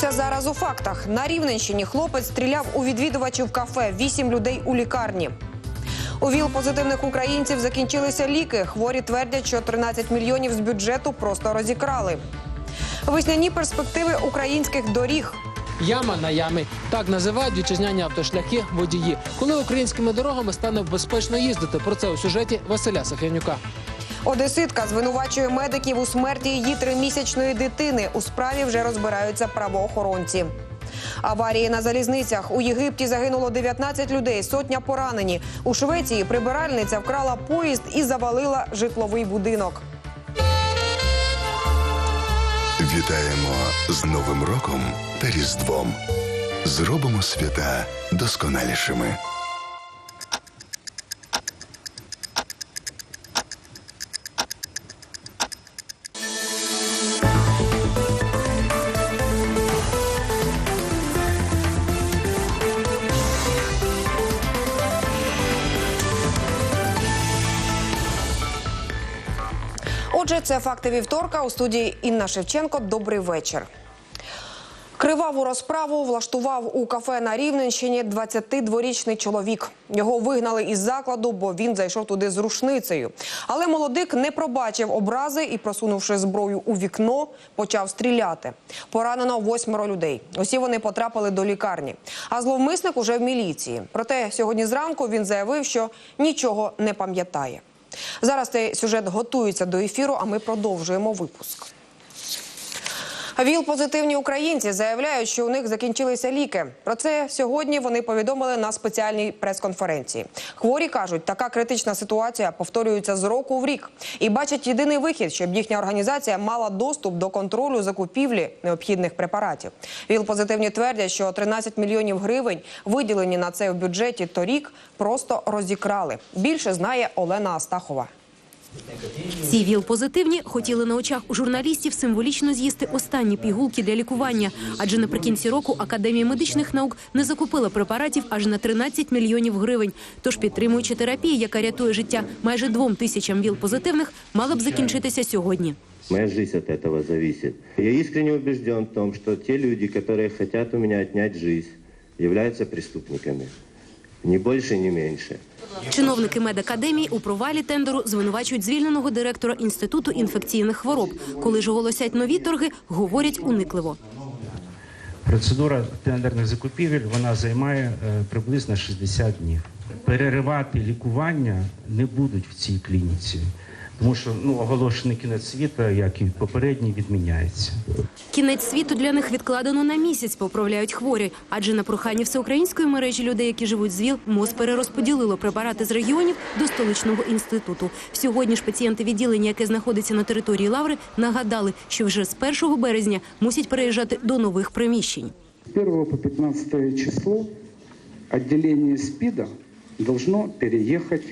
Дивіться зараз у фактах. На Рівненщині хлопець стріляв у відвідувачів кафе. Вісім людей у лікарні. У ВІЛ позитивних українців закінчилися ліки. Хворі твердять, що 13 мільйонів з бюджету просто розікрали. Весняні перспективи українських доріг. Яма на ямі так називають вітчизняні автошляхи водії. Коли українськими дорогами стане безпечно їздити. Про це у сюжеті Василя Сафянюка. Одеситка звинувачує медиків у смерті її тримісячної дитини. У справі вже розбираються правоохоронці. Аварії на залізницях у Єгипті загинуло 19 людей, сотня поранені. У Швеції прибиральниця вкрала поїзд і завалила житловий будинок. Вітаємо з Новим роком та Різдвом. Зробимо свята досконалішими. Це факти вівторка у студії Інна Шевченко. Добрий вечір. Криваву розправу влаштував у кафе на Рівненщині 22-річний чоловік. Його вигнали із закладу, бо він зайшов туди з рушницею. Але молодик не пробачив образи і, просунувши зброю у вікно, почав стріляти. Поранено восьмеро людей. Усі вони потрапили до лікарні. А зловмисник уже в міліції. Проте сьогодні зранку він заявив, що нічого не пам'ятає. Зараз цей сюжет готується до ефіру, а ми продовжуємо випуск. ВІЛ позитивні українці заявляють, що у них закінчилися ліки. Про це сьогодні вони повідомили на спеціальній прес-конференції. Хворі кажуть, така критична ситуація повторюється з року в рік і бачать єдиний вихід, щоб їхня організація мала доступ до контролю закупівлі необхідних препаратів. ВІЛ позитивні твердять, що 13 мільйонів гривень виділені на це в бюджеті торік просто розікрали. Більше знає Олена Астахова. Ці ВІЛ-позитивні хотіли на очах у журналістів символічно з'їсти останні пігулки для лікування, адже наприкінці року Академія медичних наук не закупила препаратів аж на 13 мільйонів гривень. Тож, підтримуючи терапію, яка рятує життя майже двом тисячам ВІЛ-позитивних, мала б закінчитися сьогодні. Моя жизнь от этого зависит. Я искренне убежден в том, что те люди, которые хотят у меня отнять жизнь, являются преступниками. Ни більше, ні менше. Чиновники медакадемії у провалі тендеру звинувачують звільненого директора інституту інфекційних хвороб. Коли ж оголосять нові торги, говорять уникливо. Процедура тендерних закупівель вона займає е, приблизно 60 днів. Переривати лікування не будуть в цій клініці, тому що ну оголошений кінець світу, як і попередній, відміняється. Кінець світу для них відкладено на місяць, поправляють хворі. Адже на прохання всеукраїнської мережі людей, які живуть з ВІЛ, МОЗ перерозподілило препарати з регіонів до столичного інституту. Сьогодні ж пацієнти відділення, яке знаходиться на території Лаври, нагадали, що вже з 1 березня мусять переїжджати до нових приміщень. С 1 по 15 число отделение СПИДа должно переехать.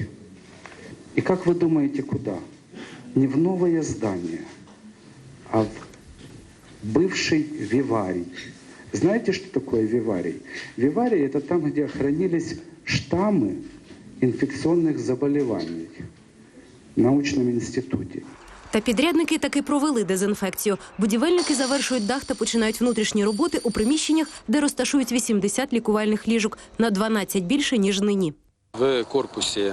И как вы думаете, куда? Не в новое здание, а в бывший виварий. Знаете, что такое виварий? Виварий – это там, где хранились штаммы инфекционных заболеваний в научном институте. Та підрядники таки провели дезінфекцію. Будівельники завершують дах та починають внутрішні роботи у приміщеннях, де розташують 80 лікувальних ліжок на 12 більше ніж нині. В корпусі,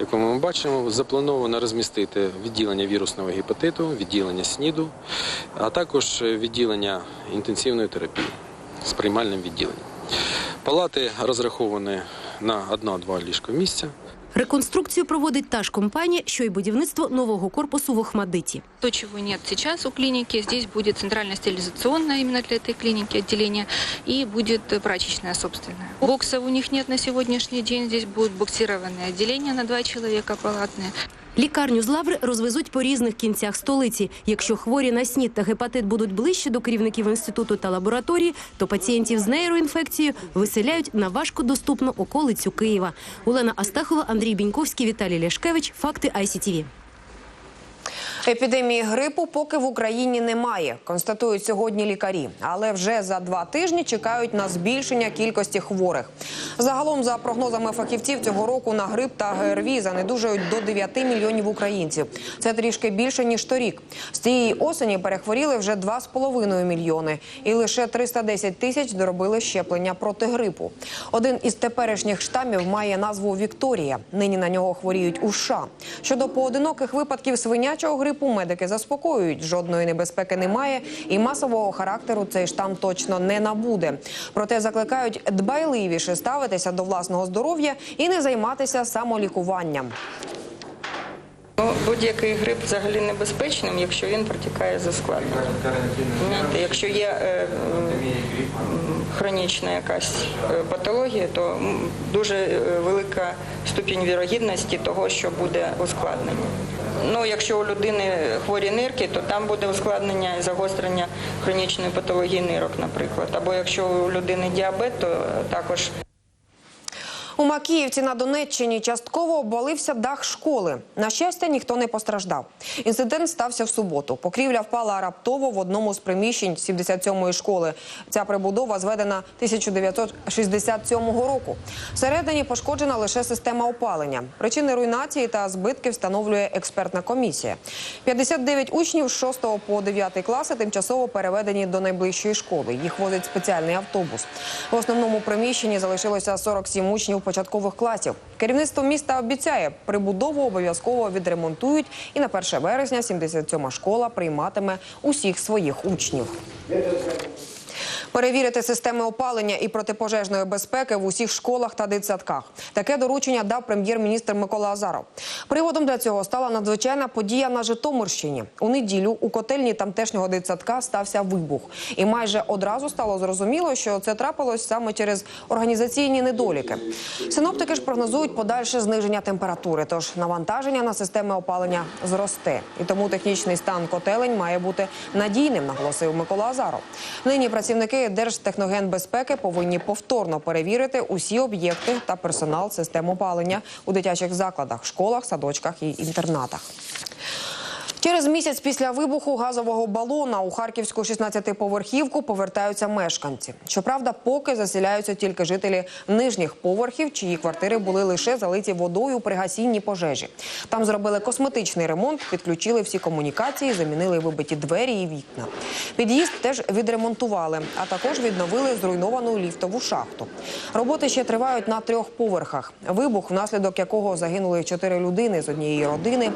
якому ми бачимо, заплановано розмістити відділення вірусного гепатиту, відділення СНІДу, а також відділення інтенсивної терапії з приймальним відділенням. Палати розраховані на 1-2 ліжко місця. Реконструкцію проводить та ж компанія, що й будівництво нового корпусу в Охмадиті. То, чего нет сейчас у клиники, здесь будет центральная стерилизационная именно для этой клиники отделение и будет э, прачечная собственная. Боксов у них нет на сегодняшний день, здесь будут боксированные отделения на два человека палатные. Лікарню з лаври розвезуть по різних кінцях столиці. Якщо хворі на снід та гепатит будуть ближче до керівників інституту та лабораторії, то пацієнтів з нейроінфекцією виселяють на важкодоступну околицю Києва. Олена Астахова, Андрій Біньковський, Віталій Ляшкевич. Факти ICTV. Епідемії грипу поки в Україні немає, констатують сьогодні лікарі. Але вже за два тижні чекають на збільшення кількості хворих. Загалом, за прогнозами фахівців, цього року на грип та ГРВІ занедужують до 9 мільйонів українців. Це трішки більше ніж торік. З цієї осені перехворіли вже 2,5 мільйони, і лише 310 тисяч доробили щеплення проти грипу. Один із теперішніх штамів має назву Вікторія. Нині на нього хворіють у США. Щодо поодиноких випадків свинячого грипу, медики заспокоюють, жодної небезпеки немає, і масового характеру цей штам точно не набуде. Проте закликають дбайливіше ставитися до власного здоров'я і не займатися самолікуванням. Ну, будь-який грип взагалі небезпечним, якщо він протікає за. Розумієте, Якщо є е, хронічна якась е, патологія, то дуже е, велика ступінь вірогідності того, що буде ускладнення. Ну, якщо у людини хворі нирки, то там буде ускладнення і загострення хронічної патології нирок, наприклад. Або якщо у людини діабет, то також У Макіївці на Донеччині частково обвалився дах школи. На щастя, ніхто не постраждав. Інцидент стався в суботу. Покрівля впала раптово в одному з приміщень 77-ї школи. Ця прибудова зведена 1967 року. Всередині пошкоджена лише система опалення. Причини руйнації та збитки встановлює експертна комісія. 59 учнів з 6 по 9 класи тимчасово переведені до найближчої школи. Їх возить спеціальний автобус. В основному приміщенні залишилося 47 учнів початкових класів. Керівництво міста обіцяє, прибудову обов'язково відремонтують, і на 1 вересня 77 школа прийматиме усіх своїх учнів. Перевірити системи опалення і протипожежної безпеки в усіх школах та дитсадках. Таке доручення дав прем'єр-міністр Микола Азаров. Приводом для цього стала надзвичайна подія на Житомирщині. У неділю у котельні тамтешнього дитсадка стався вибух, і майже одразу стало зрозуміло, що це трапилось саме через організаційні недоліки. Синоптики ж прогнозують подальше зниження температури, тож навантаження на системи опалення зросте. І тому технічний стан котелень має бути надійним, наголосив Микола Азаров. Нині працівники Держтехногенбезпеки повинні повторно перевірити усі об'єкти та персонал систем опалення у дитячих закладах, школах, садочках і інтернатах. Через місяць після вибуху газового балона у харківську 16-поверхівку повертаються мешканці. Щоправда, поки заселяються тільки жителі нижніх поверхів, чиї квартири були лише залиті водою при гасінні пожежі. Там зробили косметичний ремонт, підключили всі комунікації, замінили вибиті двері і вікна. Під'їзд теж відремонтували, а також відновили зруйновану ліфтову шахту. Роботи ще тривають на трьох поверхах. Вибух, внаслідок якого загинули чотири людини з однієї родини,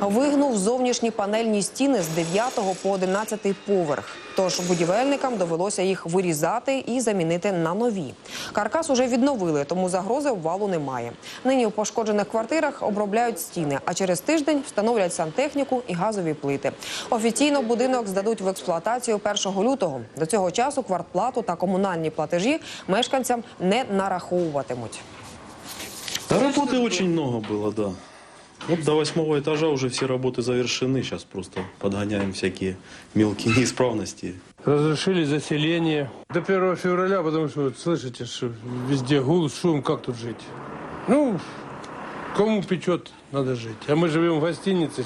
вигнув зовнішні панельні стіни з 9 по 11 поверх. Тож будівельникам довелося їх вирізати і замінити на нові. Каркас уже відновили, тому загрози обвалу немає. Нині у пошкоджених квартирах обробляють стіни, а через тиждень встановлять сантехніку і газові плити. Офіційно будинок здадуть в експлуатацію 1 лютого. До цього часу квартплату та комунальні платежі мешканцям не нараховуватимуть. Да работы очень много было, да. Вот до восьмого этажа уже все работы завершены. Сейчас просто подгоняем всякие мелкие неисправности. Разрешили заселение до 1 февраля, потому что, вот, слышите, что везде гул, шум, как тут жить? Ну, кому печет, надо жить. А мы живем в гостинице.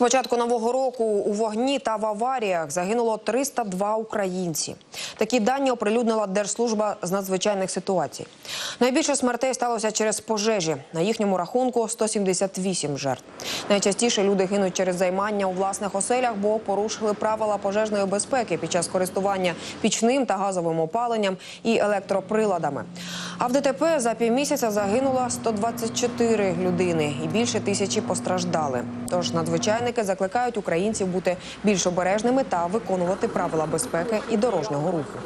З початку нового року у вогні та в аваріях загинуло 302 українці. Такі дані оприлюднила Держслужба з надзвичайних ситуацій. Найбільше смертей сталося через пожежі. На їхньому рахунку 178 жертв. Найчастіше люди гинуть через займання у власних оселях, бо порушили правила пожежної безпеки під час користування пічним та газовим опаленням і електроприладами. А в ДТП за півмісяця загинуло 124 людини і більше тисячі постраждали. Тож надзвичайники закликають українців бути більш обережними та виконувати правила безпеки і дорожнього руху.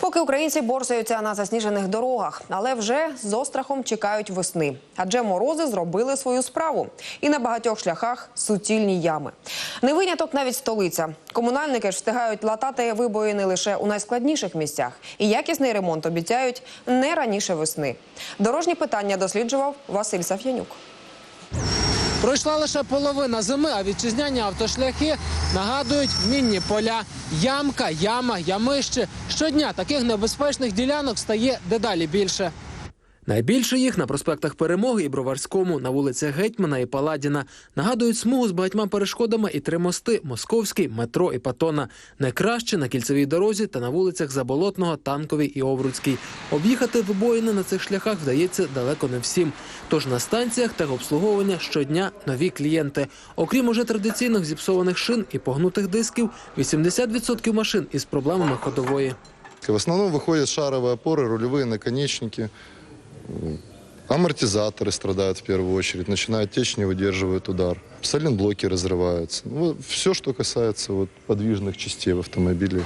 Поки українці борсаються на засніжених дорогах, але вже з острахом чекають весни. Адже морози зробили свою справу. І на багатьох шляхах суцільні ями. Не виняток навіть столиця. Комунальники ж встигають латати вибої не лише у найскладніших місцях. І якісний ремонт обіцяють не раніше весни. Дорожні питання досліджував Василь Саф'янюк. Пройшла лише половина зими, а вітчизняні автошляхи нагадують мінні поля. Ямка, яма, ямище. Щодня таких небезпечних ділянок стає дедалі більше. Найбільше їх на проспектах Перемоги і Броварському, на вулицях Гетьмана і Паладіна. Нагадують смугу з багатьма перешкодами і три мости: Московський, метро і Патона. Найкраще на кільцевій дорозі та на вулицях Заболотного, Танковій і Овруцькій. Об'їхати вибоїни на цих шляхах вдається далеко не всім. Тож на станціях техобслуговування щодня нові клієнти. Окрім уже традиційних зіпсованих шин і погнутих дисків, 80% машин із проблемами ходової. В основном выходят шаровые опоры, рулевые наконечники. М, Амортизаторы страдают в первую очередь, начинают течь, не выдерживают удар. Сайлентблоки разрываются. Ну, все, что касается вот, подвижных частей в автомобиле.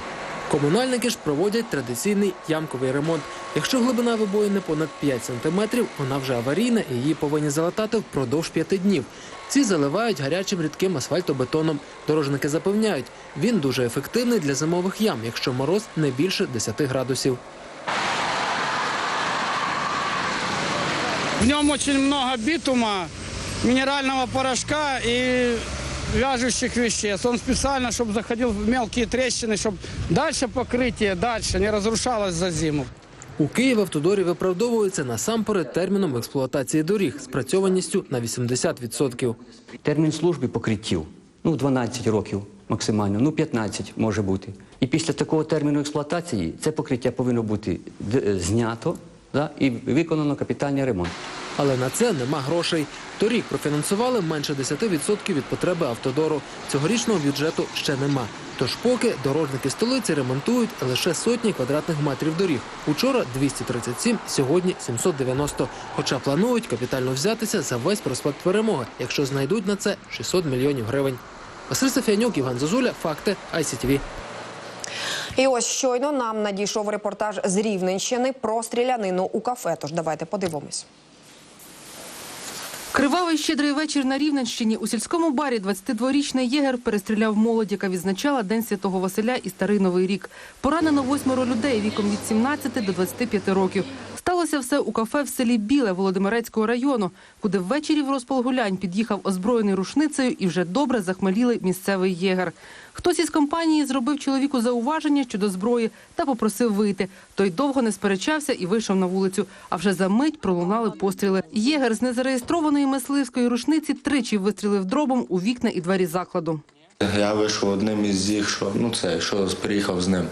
Комунальники ж проводять традиційний ямковий ремонт. Якщо глибина вибоїни понад 5 сантиметрів, вона вже аварійна і її повинні залатати впродовж 5 днів. Ці заливають гарячим рідким асфальтобетоном. Дорожники запевняють, він дуже ефективний для зимових ям, якщо мороз не більше 10 градусів. В нем очень много битума, минерального порошка и вяжущих веществ. Он специально, чтобы заходил в мелкие трещины, чтобы дальше покрытие, дальше не разрушалось за зиму. У Києві автодорі виправдовуються насамперед терміном експлуатації доріг спрацьованістю на 80%. Термін служби покриттів ну 12 років максимально, ну 15 може бути. І після такого терміну експлуатації це покриття повинно бути д- знято да, і виконано капітальний ремонт. Але на це нема грошей. Торік профінансували менше 10% від потреби автодору. Цьогорічного бюджету ще нема. Тож поки дорожники столиці ремонтують лише сотні квадратних метрів доріг. Учора 237, сьогодні 790. Хоча планують капітально взятися за весь проспект перемоги, якщо знайдуть на це 600 мільйонів гривень. Василь Сафіанюк, Іван Зозуля, факти ICTV. І ось щойно нам надійшов репортаж з Рівненщини про стрілянину у кафе. Тож давайте подивимось. Кривавий щедрий вечір на Рівненщині. У сільському барі 22-річний єгер перестріляв молодь, яка відзначала День Святого Василя і Старий Новий рік. Поранено восьмеро людей віком від 17 до 25 років. Сталося все у кафе в селі Біле Володимирецького району, куди ввечері в розпал гулянь під'їхав озброєний рушницею і вже добре захмелілий місцевий єгер. Хтось із компанії зробив чоловіку зауваження щодо зброї та попросив вийти. Той довго не сперечався і вийшов на вулицю. А вже за мить пролунали постріли. Єгер з незареєстрованої мисливської рушниці тричі вистрілив дробом у вікна і двері закладу. Я вийшов одним із їх, що ну це що приїхав з ним,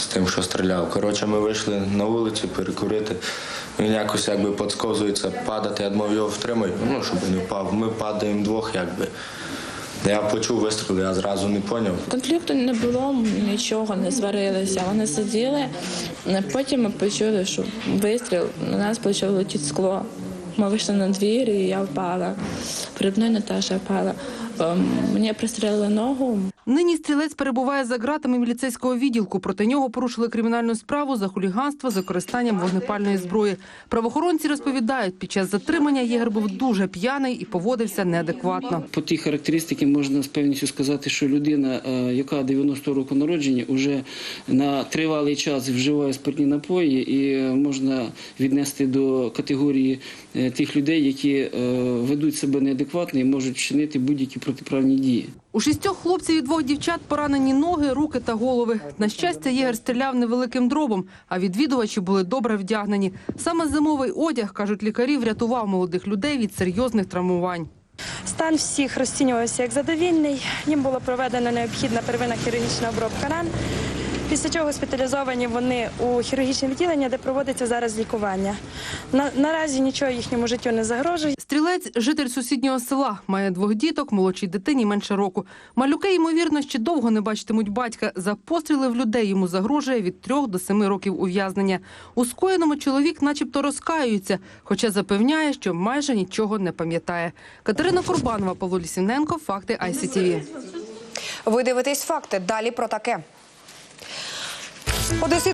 з тим, що стріляв. Коротше, ми вийшли на вулицю перекурити. Він якось якби підсковзується падати, я думав, його втримаю, ну щоб не впав. Ми падаємо двох, якби. Я почув вистріл, я зразу не зрозумів. Конфлікту не було, нічого, не сварилися. Вони сиділи. Потім ми почули, що вистріл на нас почало летіти скло. Ми вийшли на двір, і я впала. Перед мною Наташа впала. Ем, Мені пристрелили ногу. Нині стрілець перебуває за ґратами міліцейського відділку. Проти нього порушили кримінальну справу за хуліганство з використанням вогнепальної зброї. Правоохоронці розповідають, під час затримання єгер був дуже п'яний і поводився неадекватно. По тій характеристиці можна з певністю сказати, що людина, е, яка 90 року народження, вже на тривалий час вживає спиртні напої, і е, можна віднести до категорії е, тих людей, які ведуть себе неадекватно і можуть вчинити будь-які протиправні дії. У шістьох хлопців і двох дівчат поранені ноги, руки та голови. На щастя, єгер стріляв невеликим дробом, а відвідувачі були добре вдягнені. Саме зимовий одяг, кажуть лікарі, врятував молодих людей від серйозних травмувань. Стан всіх розцінювався як задовільний. Їм була проведена необхідна первинна хірургічна обробка ран. Після чого госпіталізовані вони у хірургічне відділення, де проводиться зараз лікування. На, наразі нічого їхньому життю не загрожує. Стрілець – житель сусіднього села. Має двох діток, молодшій дитині менше року. Малюки, ймовірно, ще довго не бачитимуть батька. За постріли в людей йому загрожує від трьох до семи років ув'язнення. У скоєному чоловік начебто розкаюється, хоча запевняє, що майже нічого не пам'ятає. Катерина Курбанова, Павло Лісівненко, Факти ICTV. Ви дивитесь факти. Далі про таке. Одеси